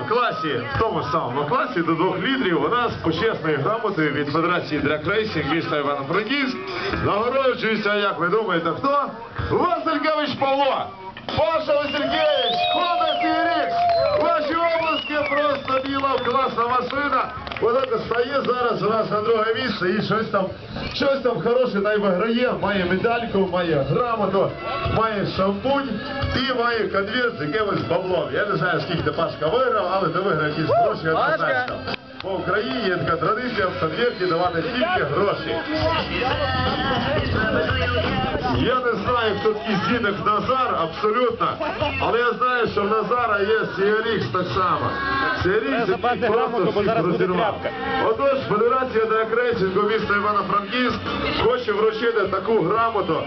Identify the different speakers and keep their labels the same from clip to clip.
Speaker 1: В класі, в тому самому класі до двох літрів у нас почесною грамотою від Федерації драг-рейсінг міста Івано-Франківськ нагороджується, як ви думаєте, хто? Василькевич Павло! Паша Василькевич, Хлопець і рік! Ваші обласки просто біла класна машина. Вона стає зараз у нас на друге місце і щось там, щось там хороше та й виграє, має медальку, має грамоту, має шампунь і має конверт з якимось баблом. Я не знаю, скільки Пашка виграв, але ти виграв якісь гроші однозначно. В Україні є така традиція в конверті давати тільки гроші. Я не знаю, хто такий зінок Назар, абсолютно. Але я знаю, що в Назара є CRX так само.
Speaker 2: Забрати
Speaker 1: який просто всіх розірвав. Отож, Федерація дракрейсингу міста Івано-Франківськ хоче вручити таку грамоту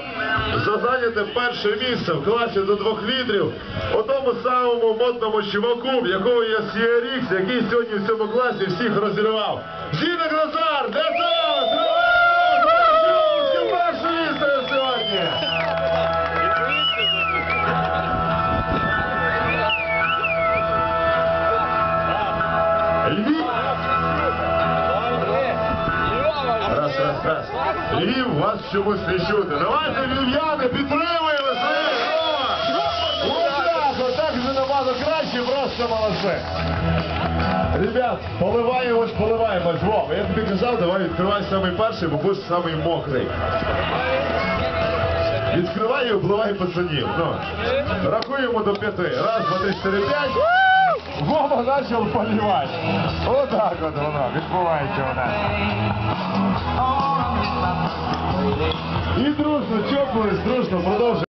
Speaker 1: за зайняте перше місце в класі до двох літрів у тому самому модному чуваку, в якого є CRX, який сьогодні в цьому класі всіх розірвав. Зінок Назар, де зараз? Львів! Раз, раз, раз. Львів вас чомусь не чути. Давайте, львів'яни, підтримуємо своє отак вже набагато краще, просто молодці. Ребят, поливаємось, поливаємось. Вов, я тобі казав, давай відкривай самий перший, бо будеш самий мокрий. Відкривай і обливай пацанів. Ну, рахуємо до п'яти. Раз, два, три, чотири, п'ять. Вова почав поливати. Отак от воно відбувається у нас. І дружно, чоплюсь, дружно, продовжуємо.